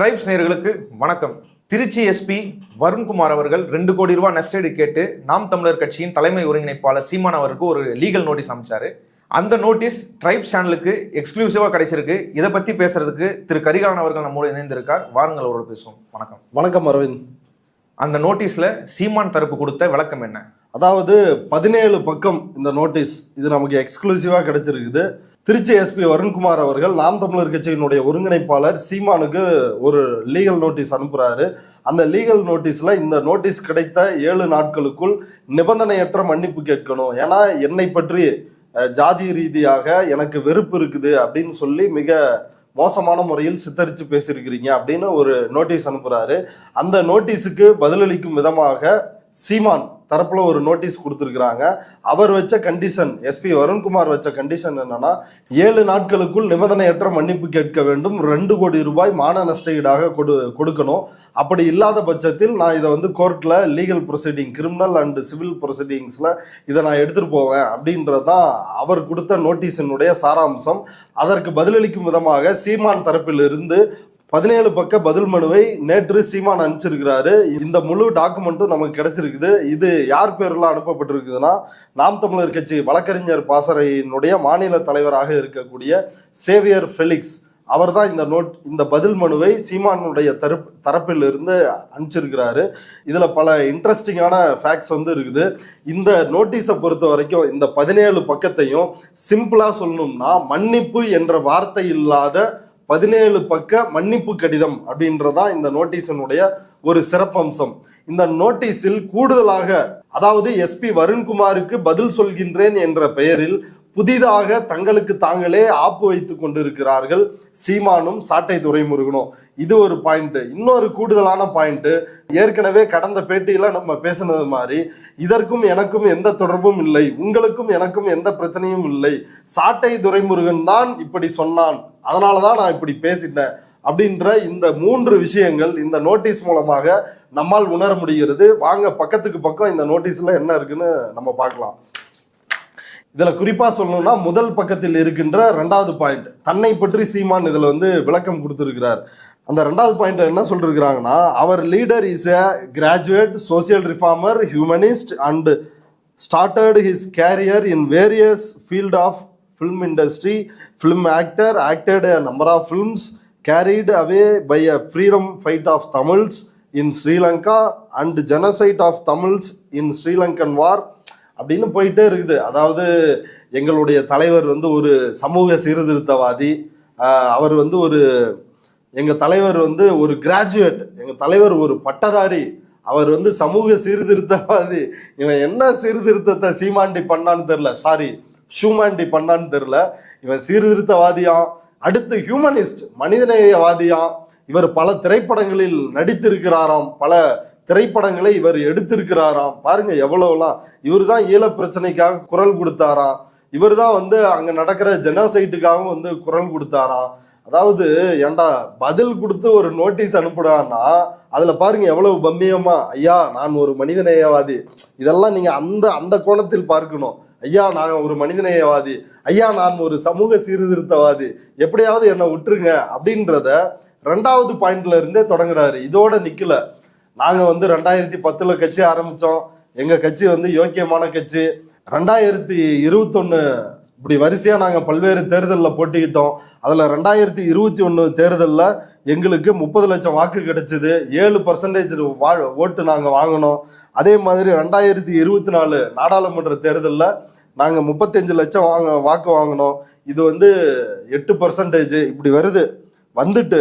Tribes நேயர்களுக்கு வணக்கம். Trichy SP Varun Kumar அவர்கள் ரெண்டு கோடி ரூபாய் நஷ்டீடு கேட்டு நாம் தமிழர் கட்சியின் தலைமை ஒருங்கிணைப்பாளர் சீமான் அவருக்கு ஒரு லீகல் நோட்டீஸ் அமைச்சாரு. அந்த நோட்டீஸ் ட்ரைப்ஸ் சேனலுக்கு எக்ஸ்க்ளூசிவா கிடைச்சிருக்கு. இதை பத்தி பேசுறதுக்கு திரு கரிகாலன் அவர்கள் நம்மோடு இணைந்திருக்கார். வாருங்கள் அவரோட பேசுவோம். வணக்கம். வணக்கம் அரவிந்த். அந்த நோட்டீஸ்ல சீமான் தரப்பு கொடுத்த விளக்கம் என்ன? அதாவது பதினேழு பக்கம் இந்த நோட்டீஸ் இது நமக்கு எக்ஸ்க்ளூசிவா கிடைச்சிருக்குது. திருச்சி எஸ்பி வருண்குமார் அவர்கள் நாம் தமிழர் கட்சியினுடைய ஒருங்கிணைப்பாளர். சீமானுக்கு ஒரு லீகல் நோட்டீஸ் அனுப்புறாரு. அந்த லீகல் நோட்டீஸில் இந்த நோட்டீஸ் கிடைத்த ஏழு நாட்களுக்குள் நிபந்தனையற்ற மன்னிப்பு கேட்கணும். ஏன்னா என்னை பற்றி ஜாதி ரீதியாக எனக்கு வெறுப்பு இருக்குது அப்படின்னு சொல்லி மிக மோசமான முறையில் சித்தரித்து பேசியிருக்கிறீங்க அப்படின்னு ஒரு நோட்டீஸ் அனுப்புகிறாரு அந்த நோட்டீஸுக்கு பதிலளிக்கும் விதமாக சீமான் தரப்புல ஒரு நோட்டீஸ் கொடுத்துருக்குறாங்க. அவர் வச்ச கண்டிஷன் எஸ்பி வருண்குமார் வச்ச கண்டிஷன் என்னன்னா ஏழு நாட்களுக்குள் நிபந்தனையற்ற மன்னிப்பு கேட்க வேண்டும். ரெண்டு கோடி ரூபாய் மான நஷ்ட ஈடாக கொடு கொடுக்கணும். அப்படி இல்லாத பட்சத்தில் நான் இதை வந்து கோர்ட்டில் legal proceeding criminal and civil ப்ரொசீடிங்ஸில் இதை நான் எடுத்துகிட்டு போவேன் அப்படின்றது தான் அவர் கொடுத்த நோட்டீஸினுடைய சாராம்சம். அதற்கு பதிலளிக்கும் விதமாக சீமான் தரப்பிலிருந்து பதினேழு பக்க பதில் மனுவை நேற்று சீமான் அனுப்பிச்சிருக்கிறாரு. இந்த முழு டாக்குமெண்ட்டும் நமக்கு கிடைச்சிருக்குது. இது யார் பேர்ல அனுப்பப்பட்டிருக்குதுன்னா நாம் தமிழர் கட்சி வழக்கறிஞர் பாசறையினுடைய மாநில தலைவராக இருக்கக்கூடிய சேவியர் ஃபெலிக்ஸ். அவர் தான் இந்த நோட் இந்த பதில் மனுவை சீமானுடைய தரப்பு தரப்பிலிருந்து அனுப்பிச்சிருக்கிறாரு. இதில் பல இன்ட்ரெஸ்டிங்கான ஃபேக்ட்ஸ் வந்து இருக்குது. இந்த நோட்டீஸை பொறுத்த வரைக்கும் இந்த பதினேழு பக்கத்தையும் சிம்பிளாக சொல்லணும்னா மன்னிப்பு என்ற வார்த்தை இல்லாத பதினேழு பக்க மன்னிப்பு கடிதம் அப்படின்றதான் இந்த நோட்டீஸினுடைய ஒரு சிறப்பம்சம். இந்த நோட்டீஸில் கூடுதலாக அதாவது எஸ்பி வருண்குமாருக்கு பதில் சொல்கின்றேன் என்ற பெயரில் புதிதாக தங்களுக்கு தாங்களே ஆப்பு வைத்துக் கொண்டிருக்கிறார்கள். சீமானும் சாட்டை துரைமுருகனும் இது ஒரு பாயிண்ட் இன்னொரு கூடுதலான பாயிண்ட் ஏற்கனவே கடந்த பேட்டியில நம்ம பேசினது மாதிரி இதற்கும் எனக்கும் எந்த தொடர்பும் இல்லை. உங்களுக்கும் எனக்கும் எந்த பிரச்சனையும் இல்லை. சாட்டை துரைமுருகன் தான் இப்படி சொன்னான். அதனாலதான் நான் இப்படி பேசிட்டேன். அப்படின்ற இந்த மூன்று விஷயங்கள் இந்த நோட்டீஸ் மூலமாக நம்மால் உணர முடிகிறது. வாங்க பக்கத்துக்கு பக்கம் இந்த நோட்டீஸ்ல என்ன இருக்குன்னு நம்ம பார்க்கலாம். இதில் குறிப்பாக சொல்லணும்னா முதல் பக்கத்தில் இருக்கின்ற ரெண்டாவது பாயிண்ட் தன்னை பற்றி சீமான் இதில் வந்து விளக்கம் கொடுத்துருக்கிறார் அந்த ரெண்டாவது பாயிண்ட் என்ன சொல்லிருக்கிறாங்கன்னா அவர் leader is a graduate social reformer humanist and started his career in various field of film industry film actor acted a number of films carried away by a freedom fight of Tamils in Sri Lanka and genocide of Tamils in Sri Lankan war அப்படின்னு போயிட்டே இருக்குது. அதாவது எங்களுடைய தலைவர் வந்து ஒரு சமூக சீர்திருத்தவாதி. அவர் வந்து ஒரு எங்கள் தலைவர் வந்து ஒரு கிராஜுவேட் எங்கள் தலைவர் ஒரு பட்டதாரி. அவர் வந்து சமூக சீர்திருத்தவாதி. இவன் என்ன சீர்திருத்தத்தை சீமாண்டி பண்ணான்னு தெரில சாரி ஷூமாண்டி பண்ணான்னு தெரில இவன் சீர்திருத்தவாதியாம். அடுத்து ஹியூமனிஸ்ட் மனிதநேயவாதியாம். இவர் பல திரைப்படங்களில் நடித்திருக்கிறாராம். பல திரைப்படங்களை இவர் எடுத்திருக்கிறாராம். பாருங்க எவ்வளவுலாம். இவர் தான் ஈழ பிரச்சனைக்காக குரல் கொடுத்தாராம். இவர் தான் வந்து அங்க நடக்கிற ஜெனோசைட்டுக்காகவும் வந்து குரல் கொடுத்தாராம். அதாவது ஏன்டா பதில் கொடுத்து ஒரு நோட்டீஸ் அனுப்புடான்னா அதுல பாருங்க எவ்வளவு பம்மியமா ஐயா நான் ஒரு மனிதநேயவாதி. இதெல்லாம் நீங்க அந்த அந்த கோணத்தில் பார்க்கணும். ஐயா நான் ஒரு மனிதநேயவாதி. ஐயா நான் ஒரு சமூக சீர்திருத்தவாதி. எப்படியாவது என்னை விட்டுருங்க அப்படின்றத ரெண்டாவது பாயிண்ட்ல இருந்தே தொடங்குறாரு. இதோட நிக்கல. நாங்கள் வந்து ரெண்டாயிரத்தி பத்தில் கட்சி ஆரம்பித்தோம் எங்கள் கட்சி வந்து யோக்கியமான கட்சி. ரெண்டாயிரத்தி இருபத்தொன்று இப்படி வரிசையாக நாங்கள் பல்வேறு தேர்தலில் போட்டிக்கிட்டோம். அதில் ரெண்டாயிரத்தி இருபத்தி ஒன்று தேர்தலில் எங்களுக்கு முப்பது லட்சம் வாக்கு கிடைச்சிது. ஏழு பர்சன்டேஜ் வா ஓட்டு நாங்கள் வாங்கினோம். அதே மாதிரி ரெண்டாயிரத்தி இருபத்தி நாலு நாடாளுமன்ற தேர்தலில் நாங்கள் முப்பத்தஞ்சு லட்சம் வாங்க வாக்கு வாங்கினோம். இது வந்து எட்டு பர்சன்டேஜ் இப்படி வருது. வந்துட்டு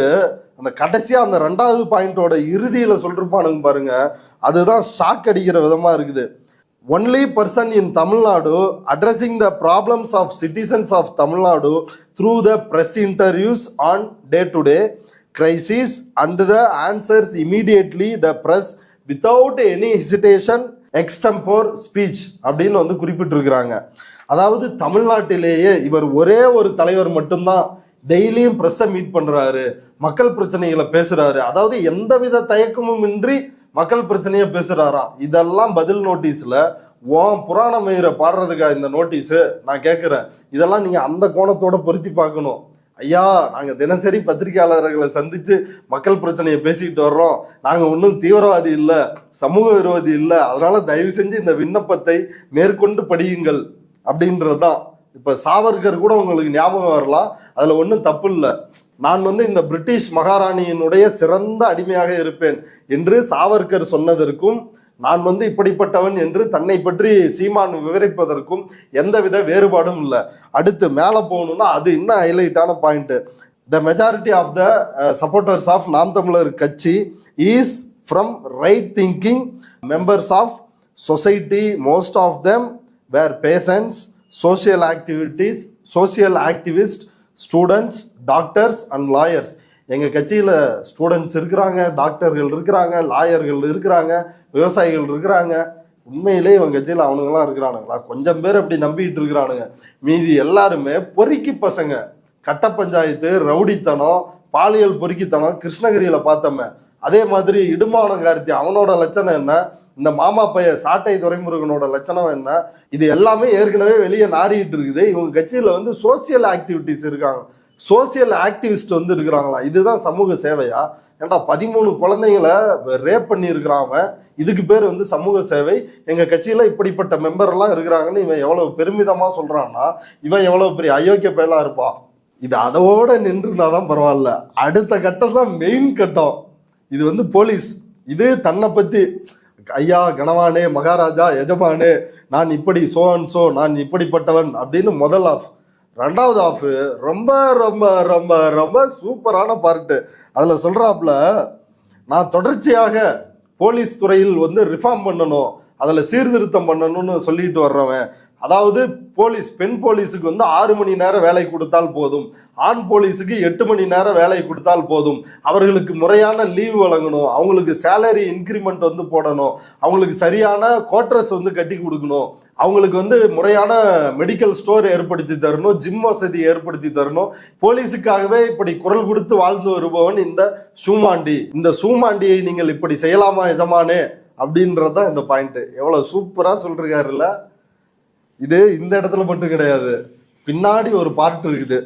அந்த கடைசியா அந்த ரெண்டாவது பாயிண்டோட இறுதியில சொல்லிருப்பானுங்க பாருங்க. அதுதான் ஷாக் அடிக்கிற விதமா இருக்குது. Only person in Tamil Nadu addressing the problems of citizens of Tamil Nadu through the press interviews on day to day crisis and the answers immediately the press without any hesitation extempore speech அப்படின்னு வந்து குறிப்பிட்டிருக்கிறாங்க. அதாவது தமிழ்நாட்டிலேயே இவர் ஒரே ஒரு தலைவர் மட்டும்தான் டெய்லியும் ப்ரெஸ்ஸை மீட் பண்ணுறாரு மக்கள் பிரச்சனைகளை பேசுறாரு. அதாவது எந்தவித தயக்கமும் இன்றி மக்கள் பிரச்சனையை பேசுறாரா? இதெல்லாம் பதில் நோட்டீஸ்ல ஓம் புராண மயிரை பாடுறதுக்கா இந்த நோட்டீஸு நான் கேட்குறேன் இதெல்லாம் நீங்க அந்த கோணத்தோட பொருத்தி பார்க்கணும். ஐயா நாங்கள் தினசரி பத்திரிகையாளர்களை சந்திச்சு மக்கள் பிரச்சனையை பேசிக்கிட்டு வர்றோம். நாங்கள் ஒன்றும் தீவிரவாதி இல்லை சமூக விரோதி இல்லை. அதனால தயவு செஞ்சு இந்த விண்ணப்பத்தை மேற்கொண்டு படியுங்கள் அப்படின்றது தான் இப்போ சாவர்கர் கூட உங்களுக்கு ஞாபகம் வரலாம். அதில் ஒன்றும் தப்பு இல்லை. நான் வந்து இந்த பிரிட்டிஷ் மகாராணியினுடைய சிறந்த அடிமையாக இருப்பேன் என்று சாவர்கர் சொன்னதற்கும் நான் வந்து இப்படிப்பட்டவன் என்று தன்னை பற்றி சீமான் விவரிப்பதற்கும் எந்தவித வேறுபாடும் இல்லை. அடுத்து மேலே போகணும்னா அது இன்னும் ஹைலைட்டான point the majority of the supporters of Naam Tamilar Katchi is from right thinking members of society most of them were passions social activities social activist students doctors and lawyers எங்கள் கட்சியில் ஸ்டூடெண்ட்ஸ் இருக்கிறாங்க டாக்டர்கள் இருக்கிறாங்க லாயர்கள் இருக்கிறாங்க விவசாயிகள் இருக்கிறாங்க. உண்மையிலே இவங்க கட்சியில் அவனுங்களாம் இருக்கிறானுங்களா? கொஞ்சம் பேர் அப்படி நம்பிக்கிட்டு இருக்கிறானுங்க. மீதி எல்லாருமே பொறுக்கி பசங்க. கட்ட பஞ்சாயத்து ரவுடித்தனம் பாலியல் பொறுக்கித்தனம் கிருஷ்ணகிரியில் பார்த்தோமே. அதே மாதிரி இடுமானங்கார்த்தி அவனோட லட்சணம் என்ன? இந்த மாமா பைய சாட்டை துரைமுருகனோட லட்சணம் என்ன? இது எல்லாமே ஏற்கனவே வெளியே நாறிட்டு இருக்குது. இவங்க கட்சியில் வந்து சோசியல் ஆக்டிவிட்டிஸ் இருக்காங்க. சோசியல் ஆக்டிவிஸ்ட் வந்து இருக்கிறாங்களா? இதுதான் சமூக சேவையா? ஏன்டா பதிமூணு குழந்தைங்களை ரேப் பண்ணி அவன். இதுக்கு பேர் வந்து சமூக சேவை. எங்கள் கட்சியில் இப்படிப்பட்ட மெம்பர்லாம் இருக்கிறாங்கன்னு இவன் எவ்வளோ பெருமிதமாக சொல்கிறான்னா இவன் எவ்வளோ பெரிய அயோக்கிய பயலாக இருப்பான் இது அதோட நின்றுருந்தாதான் பரவாயில்ல. அடுத்த கட்டம் தான் மெயின் கட்டம். இது வந்து போலீஸ் இது தன்னை பற்றி ஐயா கணவானே மகாராஜா எஜமானே நான் இப்படி சோ அண்ட் சோ நான் இப்படிப்பட்டவன் அப்படின்னு முதல் ஆஃப் ரெண்டாவது ஆஃப் ரொம்ப ரொம்ப ரொம்ப ரொம்ப சூப்பரான பார்ட்டு அதில் சொல்கிறாப்புல நான் தொடர்ச்சியாக போலீஸ் துறையில் வந்து ரிஃபார்ம் பண்ணணும் அதில் சீர்திருத்தம் பண்ணணும்னு சொல்லிட்டு வர்றவன் அதாவது போலீஸ் பெண் போலீஸுக்கு வந்து ஆறு மணி நேரம் வேலை கொடுத்தால் போதும். ஆண் போலீஸுக்கு எட்டு மணி நேரம் வேலை கொடுத்தால் போதும். அவர்களுக்கு முறையான லீவ் வழங்கணும். அவங்களுக்கு சேலரி இன்க்ரிமெண்ட் வந்து போடணும். அவங்களுக்கு சரியான குவார்டர்ஸ் வந்து கட்டி கொடுக்கணும். அவங்களுக்கு வந்து முறையான மெடிக்கல் ஸ்டோர் ஏற்படுத்தி தரணும். ஜிம் வசதி ஏற்படுத்தி தரணும். போலீஸுக்காகவே இப்படி குரல் கொடுத்து வாழ்ந்து வருபவன் இந்த சூமாண்டி. இந்த சூமாண்டியை நீங்கள் இப்படி செய்யலாமா எஜமானே? அப்படின்றதுதான் இந்த பாயிண்ட் எவ்வளவு சூப்பரா சொல்றாருல்ல இது இந்த இடத்துல மட்டும் கிடையாது. பின்னாடி ஒரு பார்ட் இருக்குது.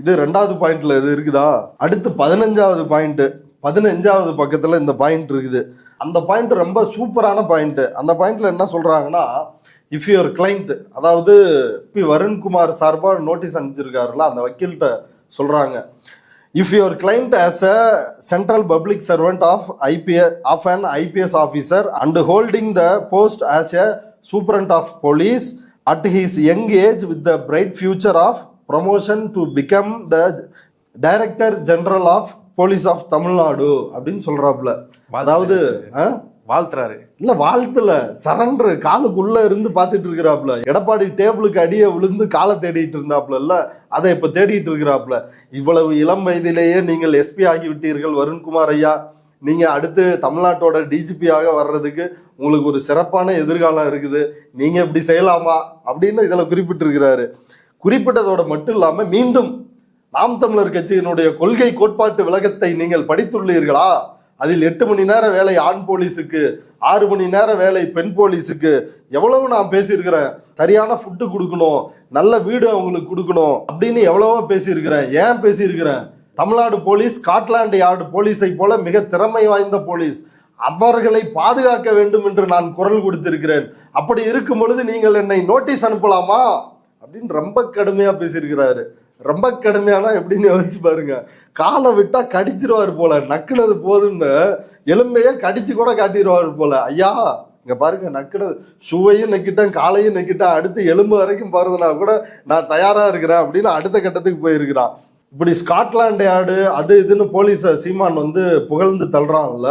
இது ரெண்டாவது பாயிண்ட்ல இது இருக்குதா? அடுத்து பதினஞ்சாவது பாயிண்ட் பதினஞ்சாவது பக்கத்துல இந்த பாயிண்ட் இருக்குது. அந்த பாயிண்ட் ரொம்ப சூப்பரான பாயிண்ட் அந்த பாயிண்ட்ல என்ன சொல்றாங்கன்னா இஃப் யுவர் கிளைண்ட் அதாவது பி வருண்குமார் சார்பாக நோட்டீஸ் அனுப்பிச்சிருக்காருல அந்த வக்கீல்கிட்ட சொல்றாங்க. If your client as a central public servant of IPS of an IPS officer and holding the post as a superintendent of police at his young age with the bright future of promotion to become the director general of police of Tamil Nadu அப்படின்னு சொல்றாப்புல. அதாவது? வாழ்த்துறாரு. இல்ல வாழ்த்துல surrender காலுக்குள்ள இருந்து பார்த்துட்டு இருக்கிறாப்புல. எடப்பாடி டேபிளுக்கு அடியே விழுந்து காலை தேடிட்டு இருந்தாப்புல இல்ல? அதை இப்ப தேடிட்டு இருக்கிறாப்புல. இவ்வளவு இளம் வயதிலேயே நீங்கள் எஸ்பி ஆகிவிட்டீர்கள் வருண்குமார் ஐயா. நீங்கள் அடுத்து தமிழ்நாட்டோட டிஜிபியாக வர்றதுக்கு உங்களுக்கு ஒரு சிறப்பான எதிர்காலம் இருக்குது. நீங்கள் இப்படி செய்யலாமா? அப்படின்னு இதில் குறிப்பிட்டிருக்கிறாரு. குறிப்பிட்டதோட மட்டும் இல்லாமல் மீண்டும் நாம் தமிழர் கட்சியினுடைய கொள்கை கோட்பாட்டு விளக்கத்தை நீங்கள் படித்துள்ளீர்களா? அதில் எட்டு மணி நேர வேலை ஆண் போலீஸுக்கு ஆறு மணி நேர வேலை பெண் போலீஸுக்கு எவ்வளவு நான் பேசியிருக்கிறேன்? சரியான ஃபுட்டு கொடுக்கணும் நல்ல வீடு அவங்களுக்கு கொடுக்கணும் அப்படின்னு எவ்வளவோ பேசியிருக்கிறேன். ஏன் பேசியிருக்கிறேன்? தமிழ்நாடு போலீஸ் ஸ்காட்லாண்டு யார்டு போலீஸை போல மிக திறமை வாய்ந்த போலீஸ். அவர்களை பாதுகாக்க வேண்டும் என்று நான் குரல் கொடுத்திருக்கிறேன். அப்படி இருக்கும் பொழுது நீங்கள் என்னை நோட்டீஸ் அனுப்பலாமா? அப்படின்னு ரொம்ப கடுமையா பேசியிருக்கிறாரு. ரொம்ப கடுமையானா எப்படின்னு யோசிச்சு பாருங்க. காலை விட்டா கடிச்சிருவாரு போல நக்குனது போதும்னு எலும்பையே கடிச்சு கூட காட்டிடுவாரு போல. ஐயா இங்க பாருங்க நக்குனது. ஷூவையும் நக்கிட்டேன் காலையும் நக்கிட்டேன் அடுத்து எலும்பு வரைக்கும் போறதுனா கூட நான் தயாரா இருக்கிறேன் அப்படின்னு அடுத்த கட்டத்துக்கு போயிருக்கிறான். இப்படி ஸ்காட்லாண்டு யார்டு அது இதுன்னு போலீஸை சீமான் வந்து புகழ்ந்து தள்ளுறான்ல.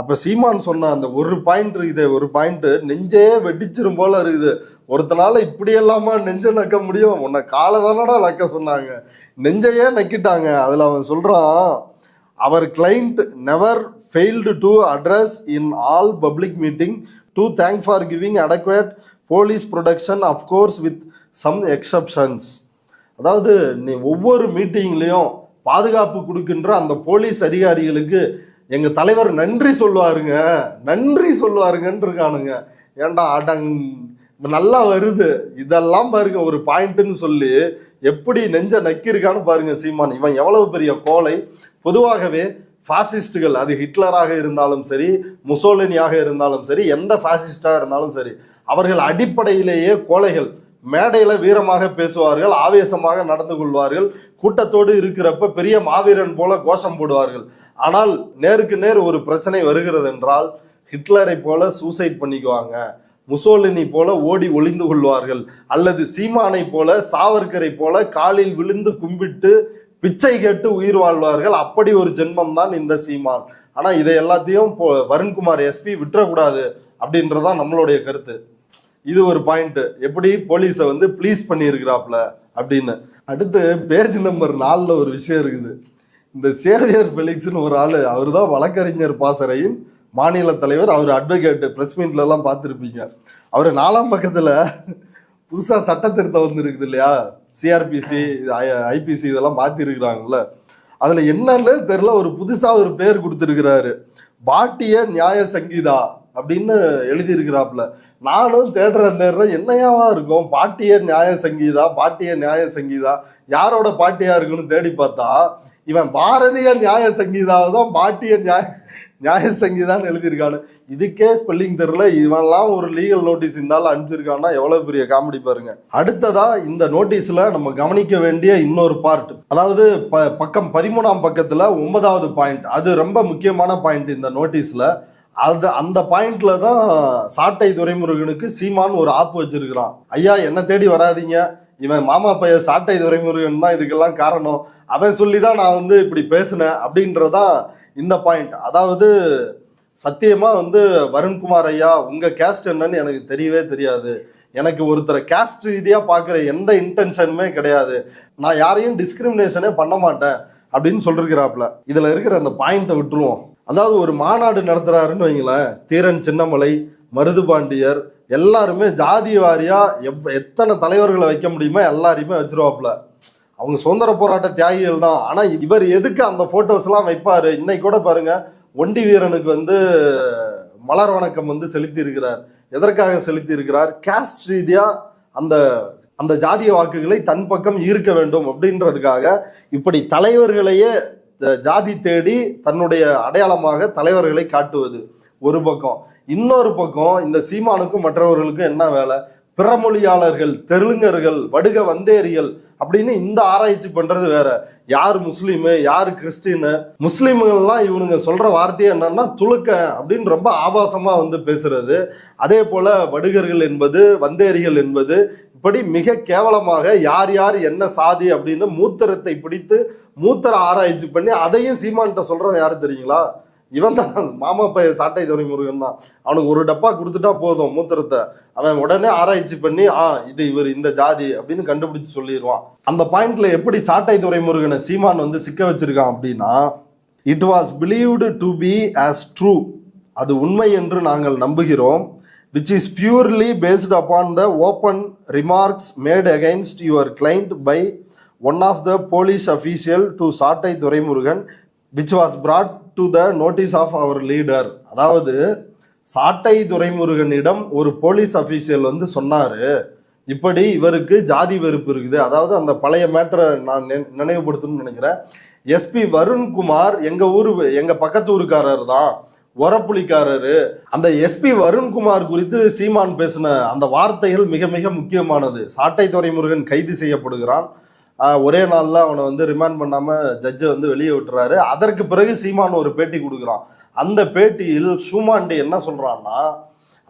அப்போ சீமான் சொன்ன அந்த ஒரு பாயிண்ட் இருக்குது ஒரு பாயிண்ட்டு நெஞ்சே வெடிச்சிரும் போல இருக்குது. ஒருத்தனால இப்படி எல்லாமா நெஞ்ச நக்க முடியும்? உன்னை காலை தானடா நக்க சொன்னாங்க. நெஞ்சையே நக்கிட்டாங்க. அதில் அவன் சொல்கிறான் அவர் client never failed to address in all public meeting to thank for giving adequate police protection of course with some exceptions அதாவது நீ ஒவ்வொரு மீட்டிங்லேயும் பாதுகாப்பு கொடுக்கின்ற அந்த போலீஸ் அதிகாரிகளுக்கு எங்கள் தலைவர் நன்றி சொல்லுவாருங்க. நன்றி சொல்லுவாருங்கன்றிருக்கானுங்க. ஏண்டா ஏன்டா அடங் நல்லா வருது. இதெல்லாம் பாருங்க ஒரு பாயிண்ட்னு சொல்லி எப்படி நெஞ்ச நக்கிருக்கான்னு பாருங்க சீமான். இவன் எவ்வளவு பெரிய கோலை பொதுவாகவே ஃபாசிஸ்டுகள் அது ஹிட்லராக இருந்தாலும் சரி முசோலினியாக இருந்தாலும் சரி எந்த ஃபாசிஸ்டாக இருந்தாலும் சரி அவர்கள் அடிப்படையிலேயே கோலைகள் மேடையில் வீரமாக பேசுவார்கள் ஆவேசமாக நடந்து கொள்வார்கள் கூட்டத்தோடு இருக்கிறப்ப பெரிய மாவீரன் போல கோஷம் போடுவார்கள். ஆனால் நேருக்கு நேர் ஒரு பிரச்சனை வருகிறது என்றால் ஹிட்லரை போல சூசைட் பண்ணிக்குவாங்க. முசோலினி போல ஓடி ஒளிந்து கொள்வார்கள். அல்லது சீமானை போல சாவர்கரை போல காலில் விழுந்து கும்பிட்டு பிச்சை கேட்டு உயிர் வாழ்வார்கள். அப்படி ஒரு ஜென்மம் தான் இந்த சீமான். ஆனால் இதை எல்லாத்தையும் போ- வருண்குமார் எஸ்பி விட்டுறக்கூடாது அப்படின்றதான் நம்மளுடைய கருத்து. இது ஒரு பாயிண்ட் எப்படி போலீஸை வந்து ப்ளீஸ் பண்ணியிருக்கிறாப்ல அப்படின்னு. அடுத்து பேஜ் நம்பர் நாலில் ஒரு விஷயம் இருக்குது. இந்த சேவியர் பெலிக்ஸ்னு ஒரு ஆள் அவர் தான் வழக்கறிஞர் பாசறையின் மாநில தலைவர். அவர் அட்வொகேட் ப்ரெஸ் மீட்லலாம் பார்த்துருப்பீங்க. அவர் நாலாம் பக்கத்தில் புதுசாக சட்டத்திருத்தம் வந்துருக்குது இல்லையா? சிஆர்பிசி ஐபிசி இதெல்லாம் மாற்றிருக்கிறாங்கல்ல அதில் என்னன்னு தெரில ஒரு புதுசாக ஒரு பேர் கொடுத்துருக்கிறாரு. பாட்டிய நியாய சங்கீதா அப்படின்னு எழுதியிருக்கிறாப்புல. நானும் தேடுறேன் தேடுறேன் என்னையாவா இருக்கும்? பாட்டிய நியாய சங்கீதா பாட்டிய நியாய சங்கீதா. யாரோட பாட்டியா இருக்குன்னு தேடி பார்த்தா இவன் பாரதிய நியாய சங்கீதாவை தான் பாட்டிய நியாய நியாய சங்கீதான்னு எழுதியிருக்கானு. இதுக்கே ஸ்பெல்லிங் தெரில இவன்லாம் ஒரு லீகல் நோட்டீஸ் இருந்தாலும் அனுப்பிச்சிருக்கான்னா எவ்வளவு பெரிய காமெடி பாருங்க. அடுத்ததா இந்த நோட்டீஸ்ல நம்ம கவனிக்க வேண்டிய இன்னொரு பார்ட் அதாவது ப- பக்கம் பதிமூணாம் பக்கத்துல ஒன்பதாவது பாயிண்ட் அது ரொம்ப முக்கியமான பாயிண்ட் இந்த நோட்டீஸ்ல அது அந்த பாயிண்ட்ல தான் சாட்டை துரைமுருகனுக்கு சீமான் ஒரு ஆப்பு வச்சிருக்கிறான். ஐயா என்ன தேடி வராதீங்க. இவன் மாமா பையன் சாட்டை துரைமுருகன் தான் இதுக்கெல்லாம் காரணம். அவன் சொல்லி தான் நான் வந்து இப்படி பேசினேன் அப்படின்றதான் இந்த பாயிண்ட். அதாவது சத்தியமா வந்து வருண்குமார் ஐயா உங்க கேஸ்ட் என்னன்னு எனக்கு தெரியவே தெரியாது. எனக்கு ஒருத்தரை கேஸ்ட் ரீதியா பார்க்குற எந்த இன்டென்ஷனுமே கிடையாது. நான் யாரையும் டிஸ்கிரிமினேஷனே பண்ண மாட்டேன் அப்படின்னு சொல்லிருக்கிறாப்புல. இதுல இருக்கிற அந்த பாயிண்ட்டை விட்டுருவோம். அதாவது ஒரு மாநாடு நடத்துகிறாருன்னு வைங்களேன். தீரன் சின்னமலை மருதுபாண்டியர் எல்லாருமே ஜாதி வாரியாக எவ் எத்தனை தலைவர்களை வைக்க முடியுமோ எல்லாரையுமே வச்சிருவாப்புல. அவங்க சுதந்திர போராட்ட தியாகிகள் தான். ஆனால் இவர் எதுக்கு அந்த ஃபோட்டோஸ்லாம் வைப்பார்? இன்னைக்கு கூட பாருங்கள் ஒண்டி வீரனுக்கு வந்து மலர் வணக்கம் வந்து செலுத்தி இருக்கிறார் எதற்காக செலுத்தி இருக்கிறார் கேஸ்ட் ரீதியாக அந்த அந்த ஜாதிய வாக்குகளை தன் பக்கம் ஈர்க்க வேண்டும் அப்படின்றதுக்காக இப்படி தலைவர்களையே ஜாதி தேடி தன்னுடைய அடையாளமாக தலைவர்களை காட்டுவது ஒரு பக்கம். இன்னொரு பக்கம் இந்த சீமானுக்கும் மற்றவர்களுக்கும் என்ன வேலை? பிறமொழியாளர்கள் தெலுங்கர்கள் வடுக வந்தேரிகள் அப்படின்னு இந்த ஆராய்ச்சி பண்றது வேற. யார் முஸ்லீமு யார் கிறிஸ்டின்னு? முஸ்லீம்கள்லாம் இவனுங்க சொல்ற வார்த்தையே என்னன்னா துளுக்க அப்படின்னு ரொம்ப ஆபாசமா வந்து பேசுறது. அதே போல வடுகர்கள் என்பது வந்தேரிகள் என்பது இப்படி மிக கேவலமாக யார் யார் என்ன சாதி அப்படின்னு மூத்திரத்தை பிடித்து மூத்திர ஆராய்ச்சி பண்ணி அதையும் சீமான்கிட்ட சொல்கிறவன் யாரு தெரியுங்களா? இவன் தான் மாமா பைய சாட்டை துறை முருகன் தான். அவனுக்கு ஒரு டப்பா கொடுத்துட்டா போதும் மூத்திரத்தை. அவன் உடனே ஆராய்ச்சி பண்ணி ஆ இது இவர் இந்த ஜாதி அப்படின்னு கண்டுபிடிச்சு சொல்லிடுவான். அந்த பாயிண்ட்ல எப்படி சாட்டை துறை முருகனை சீமான் வந்து சிக்க வச்சிருக்கான் அப்படின்னா it was believed to be as true அது உண்மை என்று நாங்கள் நம்புகிறோம். Which is purely based upon the open remarks made against your client by one of the police official to சாட்டை Thuraimurugan which was brought to the notice of our leader. அதாவது சாட்டை துரைமுருகனிடம் ஒரு police official வந்து சொன்னார் இப்படி இவருக்கு ஜாதி வெறுப்பு இருக்குது. அதாவது அந்த பழைய மேட்டரை நான் நினைவுபடுத்தணும்னு நினைக்கிறேன். எஸ்பி வருண்குமார் எங்கள் ஊர் எங்கள் பக்கத்து ஊருக்காரர் தான் உரப்புலிக்காரரு அந்த எஸ்பி வருண்குமார் குறித்து சீமான் பேசின அந்த வார்த்தைகள் மிக மிக முக்கியமானது. சாட்டை துறைமுருகன் கைது செய்யப்படுகிறான். ஒரே நாளில் அவனை வந்து ரிமாண்ட் பண்ணாமல் ஜட்ஜை வந்து வெளியே விட்டுறாரு. அதற்கு பிறகு சீமான் ஒரு பேட்டி கொடுக்குறான். அந்த பேட்டியில் சூமாண்டி என்ன சொல்கிறான்னா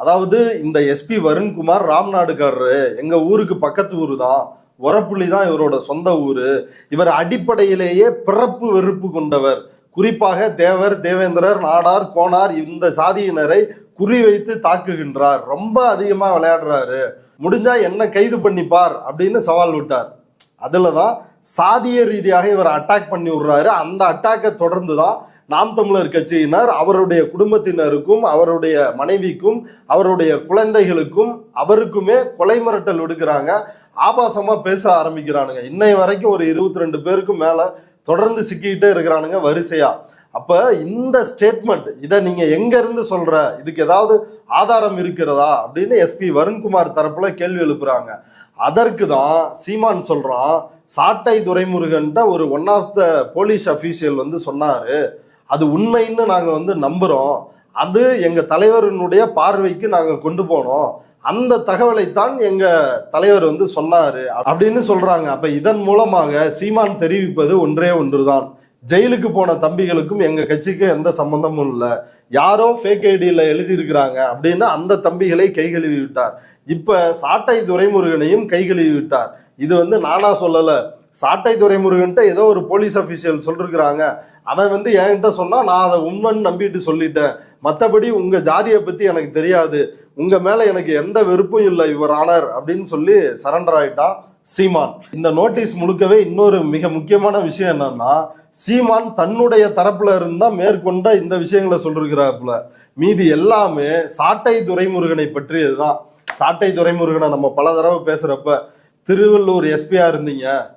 அதாவது இந்த எஸ்பி வருண்குமார் ராம்நாடுக்காரரு எங்கள் ஊருக்கு பக்கத்து ஊர் தான் உரப்புள்ளி தான் இவரோட சொந்த ஊர். இவர் அடிப்படையிலேயே பிறப்பு வெறுப்பு கொண்டவர். குறிப்பாக தேவர் தேவேந்திரர் நாடார் கோனார் இந்த சாதியினரை குறிவைத்து தாக்குகின்றார். ரொம்ப அதிகமாக விளையாடுறாரு. முடிஞ்சா என்ன கைது பண்ணிப்பார் அப்படின்னு சவால் விட்டார். அதில் தான் சாதிய ரீதியாக இவர் அட்டாக் பண்ணி விடுறாரு. அந்த அட்டாக்கை தொடர்ந்து தான் நாம் தமிழர் கட்சியினர் அவருடைய குடும்பத்தினருக்கும் அவருடைய மனைவிக்கும் அவருடைய குழந்தைகளுக்கும் அவருக்குமே கொலை மிரட்டல் விடுக்கிறாங்க. ஆபாசமாக பேச ஆரம்பிக்கிறானுங்க. இன்னை வரைக்கும் ஒரு இருபத்தி ரெண்டு பேருக்கும் மேலே தொடர்ந்து சிக்கிக்கிட்டே இருக்கிறானுங்க வரிசையா. அப்ப இந்த ஸ்டேட்மெண்ட் இதை நீங்க எங்க இருந்து சொல்ற? இதுக்கு ஏதாவது ஆதாரம் இருக்கிறதா? அப்படின்னு எஸ்பி வருண்குமார் தரப்புல கேள்வி எழுப்புறாங்க. அதற்கு தான் சீமான் சொல்றான் சாட்டை துரைமுருகன்ட்ட ஒரு one of the police official வந்து சொன்னாரு அது உண்மைன்னு நாங்க வந்து நம்புறோம். அது எங்க தலைவரினுடைய பார்வைக்கு நாங்க கொண்டு போனோம். அந்த தகவலைத்தான் எங்க தலைவர் வந்து சொன்னாரு அப்படின்னு சொல்றாங்க. அப்ப இதன் மூலமாக சீமான் தெரிவிப்பது ஒன்றே ஒன்றுதான். ஜெயிலுக்கு போன தம்பிகளுக்கும் எங்க கட்சிக்கும் எந்த சம்பந்தமும் இல்லை. யாரோ ஃபேக் ஐடியில எழுதியிருக்கிறாங்க அப்படின்னு அந்த தம்பிகளை கை கழுவி விட்டார் இப்ப சாட்டை துரைமுருகனையும் கை கழுவி விட்டார் இது வந்து நானா சொல்லலை சாட்டை துறைமுருகன்ட்ட ஏதோ ஒரு போலீஸ் அஃபீஷியல் சொல்லிருக்கிறாங்க. அவன் வந்து என்கிட்ட சொன்னா நான் அதை உண்மைன்னு நம்பிட்டு சொல்லிட்டேன். மற்றபடி உங்க ஜாதியை பத்தி எனக்கு தெரியாது. உங்க மேல எனக்கு எந்த வெறுப்பும் இல்லை இவர் ஆனர். அப்படின்னு சொல்லி சரண்டர் ஆயிட்டான் சீமான். இந்த நோட்டீஸ் முழுக்கவே இன்னொரு மிக முக்கியமான விஷயம் என்னன்னா சீமான் தன்னுடைய தரப்புல இருந்தா மேற்கொண்ட இந்த விஷயங்களை சொல்லிருக்கிறாப்புல. மீதி எல்லாமே சாட்டை துரைமுருகனை பற்றியதுதான். சாட்டை துரைமுருகனை நம்ம பல தடவை பேசுறப்ப திருவள்ளூர் எஸ்பியா இருந்தீங்க.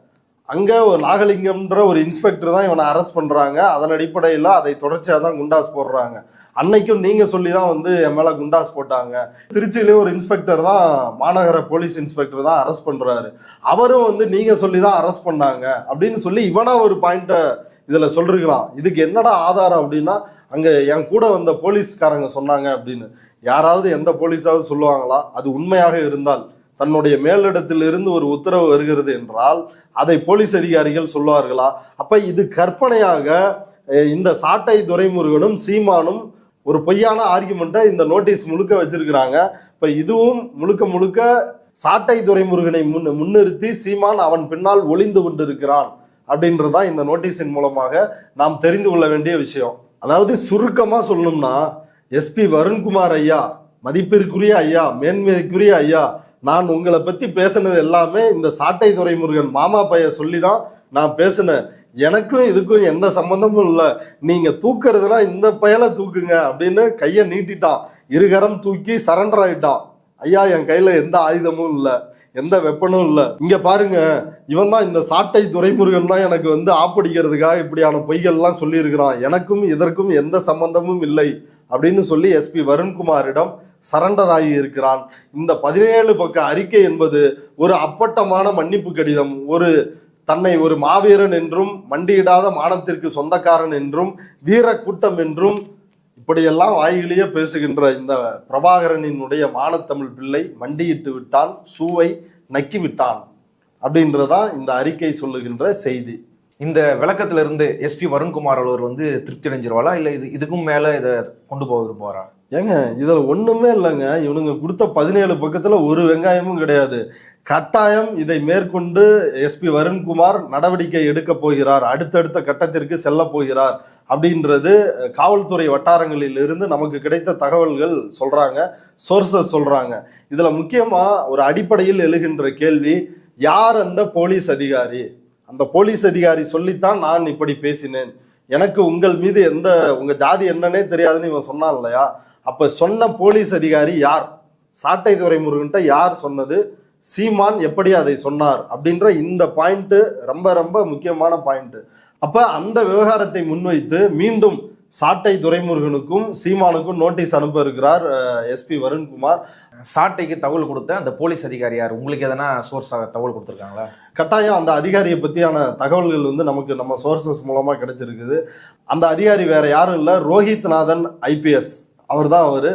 அங்கே ஒரு நாகலிங்கம்ன்ற ஒரு இன்ஸ்பெக்டர் தான் இவனை அரெஸ்ட் பண்ணுறாங்க அதன் அடிப்படையில் அதை தொடர்ச்சியாக தான் குண்டாஸ் போடுறாங்க. அன்னைக்கும் நீங்கள் சொல்லி தான் வந்து என் மேலே குண்டாஸ் போட்டாங்க. திருச்சியிலே ஒரு இன்ஸ்பெக்டர் தான் மாநகர போலீஸ் இன்ஸ்பெக்டர் தான் அரெஸ்ட் பண்ணுறாரு அவரும் வந்து நீங்கள் சொல்லி தான் அரெஸ்ட் பண்ணாங்க. அப்படின்னு சொல்லி இவனா ஒரு பாயிண்ட்டை இதில் சொல்லிருக்கிறான். இதுக்கு என்னடா ஆதாரம் அப்படின்னா அங்கே என் கூட வந்த போலீஸ்காரங்க சொன்னாங்க அப்படின்னு. யாராவது எந்த போலீஸாவது சொல்லுவாங்களா? அது உண்மையாக இருந்தால் தன்னுடைய மேலிடத்தில் இருந்து ஒரு உத்தரவு வருகிறது என்றால் அதை போலீஸ் அதிகாரிகள் சொல்லுவார்களா அப்ப இது கற்பனையாக இந்த சாட்டை துரைமுருகனும் சீமானும் ஒரு பொய்யான ஆர்குமெண்ட்டை இந்த நோட்டீஸ் முழுக்க வச்சிருக்கிறாங்க. இப்ப இதுவும் முழுக்க முழுக்க சாட்டை துரைமுருகனை முன் முன்னிறுத்தி சீமான் அவன் பின்னால் ஒளிந்து கொண்டிருக்கிறான் அப்படின்றதான் இந்த நோட்டீஸின் மூலமாக நாம் தெரிந்து கொள்ள வேண்டிய விஷயம். அதாவது சுருக்கமா சொல்லணும்னா எஸ்பி வருண்குமார் ஐயா மதிப்பிற்குரிய ஐயா மேன்மைக்குரிய ஐயா நான் உங்களை பத்தி பேசுனது எல்லாமே இந்த சாட்டை துறைமுருகன் மாமா பைய சொல்லி தான் நான் பேசினேன். எனக்கும் இதுக்கும் எந்த சம்பந்தமும் இல்லை. நீங்க தூக்குறதுனா இந்த பயலை தூக்குங்க அப்படின்னு கையை நீட்டிட்டான். இருகரம் தூக்கி சரண்டர் ஆயிட்டான். ஐயா என் கையில எந்த ஆயுதமும் இல்லை. எந்த வெப்பனும் இல்லை. இங்க பாருங்க இவன் தான் இந்த சாட்டை துறைமுருகன் தான் எனக்கு வந்து ஆப்படிக்கிறதுக்காக இப்படியான பொய்கள்லாம் சொல்லியிருக்கிறான். எனக்கும் இதற்கும் எந்த சம்பந்தமும் இல்லை அப்படின்னு சொல்லி எஸ்பி வருண்குமாரிடம் சரண்டர் ஆகி இருக்கிறான். இந்த பதினேழு பக்க அறிக்கை என்பது ஒரு அப்பட்டமான மன்னிப்பு கடிதம். ஒரு தன்னை ஒரு மாவீரன் என்றும் மண்டியிடாத மானத்திற்கு சொந்தக்காரன் என்றும் வீர கூட்டம் என்றும் இப்படியெல்லாம் வாயிலேயே பேசுகின்ற இந்த பிரபாகரனினுடைய மானத்தமிழ் பிள்ளை மண்டியிட்டு விட்டான் சூவை நக்கி விட்டான் அப்படின்றதான் இந்த அறிக்கை சொல்லுகின்ற செய்தி. இந்த விளக்கத்திலிருந்து எஸ்பி வருண்குமார் அவர் வந்து திருப்தி அடைஞ்சிருவாளா இல்லை இது இதுக்கும் மேலே இதை கொண்டு போக விரும்புவாரா? ஏங்க இதில் ஒன்றுமே இல்லைங்க. இவனுங்க கொடுத்த பதினேழு பக்கத்தில் ஒரு வெங்காயமும் கிடையாது. கட்டாயம் இதை மேற்கொண்டு எஸ்பி வருண்குமார் நடவடிக்கை எடுக்க போகிறார். அடுத்தடுத்த கட்டத்திற்கு செல்ல போகிறார் அப்படின்றது காவல்துறை வட்டாரங்களில் இருந்து நமக்கு கிடைத்த தகவல்கள் சொல்கிறாங்க சோர்சஸ் சொல்கிறாங்க இதில் முக்கியமாக ஒரு அடிப்படையில் எழுகின்ற கேள்வி யார் அந்த போலீஸ் அதிகாரி? அந்த போலீஸ் அதிகாரி சொல்லித்தான் நான் இப்படி பேசினேன். எனக்கு உங்கள் மீது எந்த உங்கள் ஜாதி என்னன்னே தெரியாதுன்னு இவன் சொன்னான் இல்லையா? அப்போ சொன்ன போலீஸ் அதிகாரி யார்? சாட்டை துறைமுருகன்ட்ட யார் சொன்னது? சீமான் எப்படி அதை சொன்னார்? அப்படின்ற இந்த பாயிண்ட்டு ரொம்ப ரொம்ப முக்கியமான பாயிண்ட்டு. அப்போ அந்த விவகாரத்தை முன்வைத்து மீண்டும் சாட்டை துரைமுருகனுக்கும் சீமானுக்கும் நோட்டீஸ் அனுப்ப இருக்கிறார் எஸ்பி வருண்குமார். சாட்டைக்கு தகவல் கொடுத்த அந்த போலீஸ் அதிகாரி யார்? உங்களுக்கு எதனா சோர்ஸ் தகவல் கொடுத்துருக்காங்களா? கட்டாயம் அந்த அதிகாரியை பற்றியான தகவல்கள் வந்து நமக்கு நம்ம சோர்சஸ் மூலமாக கிடைச்சிருக்குது. அந்த அதிகாரி வேற யாரும் இல்லை. ரோஹித்நாதன் ஐபிஎஸ் அவர் தான் அவர்.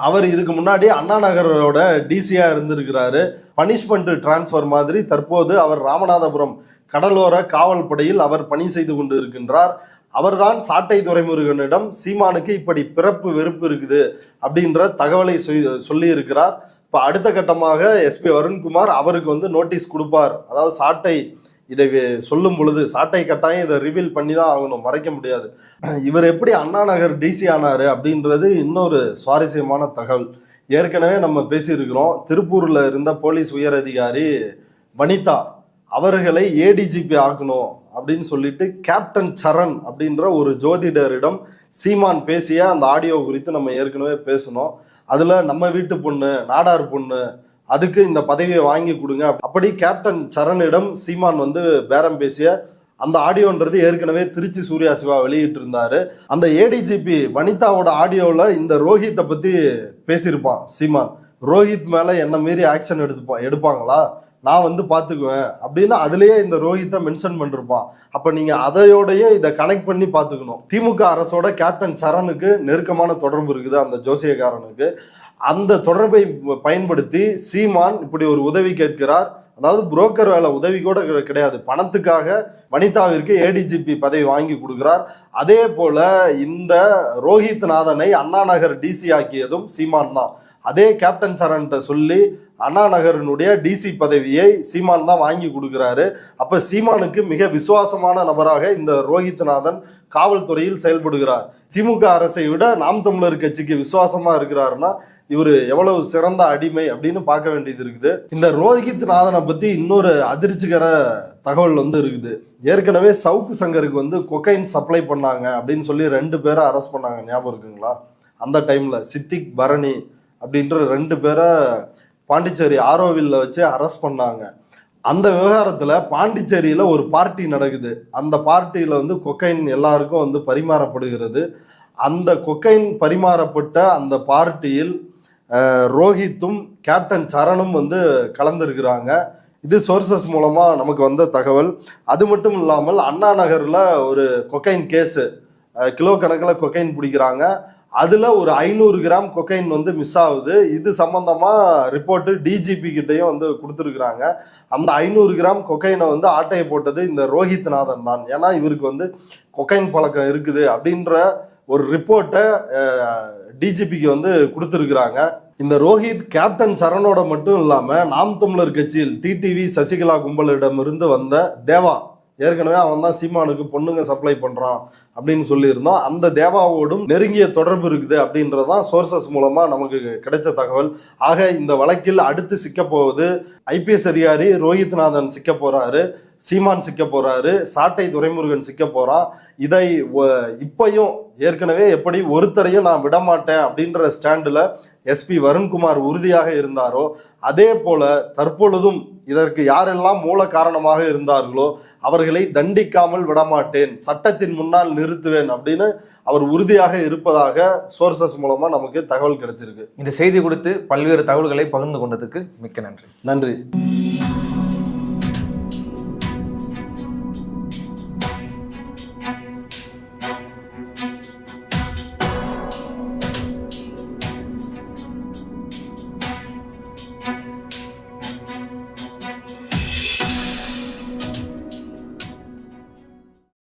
அவர் இதுக்கு முன்னாடி அண்ணா நகரோட டிசியாக இருந்திருக்கிறாரு. பனிஷ்மெண்ட் டிரான்ஸ்ஃபர் மாதிரி தற்போது அவர் ராமநாதபுரம் கடலோர காவல் படையில் அவர் பணி செய்து கொண்டு இருக்கின்றார் அவர்தான் சாட்டை துரைமுருகனிடம் சீமானுக்கு இப்படி பிறப்பு வெறுப்பு இருக்குது அப்படின்ற தகவலை சொல்- சொல்லி இருக்கிறார் இப்போ அடுத்த கட்டமாக எஸ்பி வருண்குமார் அவருக்கு வந்து நோட்டீஸ் கொடுப்பார். அதாவது சாட்டை இதை சொல்லும் பொழுது சாட்டை கட்டாயம் இதை ரிவீல் பண்ணி தான் ஆகணும் மறைக்க முடியாது. இவர் எப்படி அண்ணா நகர் டிசி ஆனாரு அப்படின்றது இன்னொரு சுவாரஸ்யமான தகவல். ஏற்கனவே நம்ம பேசியிருக்கிறோம் திருப்பூரில் இருந்த போலீஸ் உயர் அதிகாரி வனிதா அவர்களை ஏடிஜிபி ஆக்கணும் அப்படின்னு சொல்லிட்டு கேப்டன் சரண் அப்படின்ற ஒரு ஜோதிடரிடம் சீமான் பேசிய அந்த ஆடியோ குறித்து நம்ம ஏற்கனவே பேசணும் அதில் நம்ம வீட்டு பொண்ணு நாடார் பொண்ணு அதுக்கு இந்த பதவியை வாங்கி கொடுங்க. அப்படி கேப்டன் சரணிடம் சீமான் வந்து பேரம் பேசிய அந்த ஆடியோன்றது ஏற்கனவே திருச்சி சூர்யா சிவா வெளியிட்டு இருந்தாரு அந்த ஏடிஜிபி வனிதாவோட ஆடியோவில் இந்த ரோஹித்தை பற்றி பேசியிருப்பான் சீமான். ரோஹித் மேலே என்ன மீறி ஆக்ஷன் எடுத்துப்பா எடுப்பாங்களா? நான் வந்து பார்த்துக்குவேன். அப்படின்னு அதுலேயே இந்த ரோஹித்தை மென்ஷன் பண்ணிருப்பான். அப்போ நீங்கள் அதையோடையே இதை கனெக்ட் பண்ணி பார்த்துக்கணும். திமுக அரசோட கேப்டன் சரணுக்கு நெருக்கமான தொடர்பு இருக்குது அந்த ஜோசியக்காரனுக்கு. அந்த தொடர்பை பயன்படுத்தி சீமான் இப்படி ஒரு உதவி கேட்கிறார். அதாவது புரோக்கர் வேலை உதவி கூட கிடை- கிடையாது. பணத்துக்காக வனிதாவிற்கு ஏடிஜிபி பதவி வாங்கி கொடுக்கிறார். அதே போல இந்த ரோஹித் நாதனை அண்ணா நகர் டிசி ஆக்கியதும் சீமான் தான். அதே கேப்டன் சரண்கிட்ட சொல்லி அண்ணாநகரினுடைய டிசி பதவியை சீமான் தான் வாங்கி கொடுக்குறாரு. அப்ப சீமானுக்கு மிக விசுவாசமான நபராக இந்த ரோஹித்நாதன் காவல்துறையில் செயல்படுகிறார். திமுக அரசை விட நாம் தமிழர் கட்சிக்கு விசுவாசமா இருக்கிறாருன்னா இவர் எவ்வளவு சிறந்த அடிமை அப்படின்னு பார்க்க வேண்டியது இருக்குது. இந்த ரோஹித் நாதனை பற்றி இன்னொரு அதிர்ச்சிகர தகவல் வந்து இருக்குது. ஏற்கனவே சவுக்கு சங்கருக்கு வந்து கொக்கைன் சப்ளை பண்ணாங்க அப்படின்னு சொல்லி ரெண்டு பேரை அரெஸ்ட் பண்ணாங்க. ஞாபகம் இருக்குங்களா? அந்த டைமில் சித்திக் பரணி அப்படின்ற ரெண்டு பேரை பாண்டிச்சேரி ஆரோவில்ல வச்சு அரெஸ்ட் பண்ணாங்க. அந்த விவகாரத்தில் பாண்டிச்சேரியில் ஒரு பார்ட்டி நடக்குது. அந்த பார்ட்டியில் வந்து கொக்கைன் எல்லாருக்கும் வந்து பரிமாறப்படுகிறது. அந்த கொக்கைன் பரிமாறப்பட்ட அந்த பார்ட்டியில் ரோஹித்தும் கேப்டன் சரணும் வந்து கலந்துருக்கிறாங்க. இது சோர்சஸ் மூலமாக நமக்கு வந்த தகவல். அது மட்டும் இல்லாமல் அண்ணா நகரில் ஒரு கொக்கைன் கேஸு கிலோ கணக்கில் கொக்கைன் பிடிக்கிறாங்க. அதுல ஒரு ஐநூறு கிராம் கொக்கைன் வந்து மிஸ் ஆகுது. இது சம்பந்தமா ரிப்போர்ட் டிஜிபி கிட்டயும் வந்து கொடுத்துருக்குறாங்க. அந்த ஐநூறு கிராம் கொக்கைனை வந்து ஆட்டையை போட்டது இந்த ரோஹித் நாதன் தான். ஏன்னா இவருக்கு வந்து கொக்கைன் பழக்கம் இருக்குது அப்படின்ற ஒரு ரிப்போர்ட்டை டிஜிபிக்கு வந்து கொடுத்துருக்குறாங்க. இந்த ரோஹித் கேப்டன் சரணோட மட்டும் இல்லாமல் நாம் தமிழர் கட்சியில் டிடிவி சசிகலா கும்பலிடமிருந்து வந்த தேவா ஏற்கனவே அவன் தான் சீமானுக்கு பொண்ணுங்க சப்ளை பண்ணுறான் அப்படின்னு சொல்லியிருந்தோம் அந்த தேவாவோடும் நெருங்கிய தொடர்பு இருக்குது அப்படின்றதான் சோர்சஸ் மூலமாக நமக்கு கிடைச்ச தகவல். ஆக இந்த வழக்கில் அடுத்து சிக்க போவது ஐபிஎஸ் அதிகாரி ரோஹித்நாதன் சிக்க போகிறாரு சீமான் சிக்க போகிறாரு சாட்டை துரைமுருகன் சிக்க போகிறான் இதை இப்பையும் ஏற்கனவே எப்படி ஒருத்தரையும் நான் விடமாட்டேன் அப்படின்ற ஸ்டாண்டில் எஸ்பி வருண்குமார் உறுதியாக இருந்தாரோ அதே போல தற்பொழுதும் இதற்கு யாரெல்லாம் மூல காரணமாக இருந்தார்களோ அவர்களை தண்டிக்காமல் விடமாட்டேன் சட்டத்தின் முன்னால் நிறுத்துவேன் அப்படின்னு அவர் உறுதியாக இருப்பதாக சோர்சஸ் மூலமா நமக்கு தகவல் கிடைச்சிருக்கு. இந்த செய்தி கொடுத்து பல்வேறு தகவல்களை பகிர்ந்து கொண்டதுக்கு மிக்க நன்றி. நன்றி.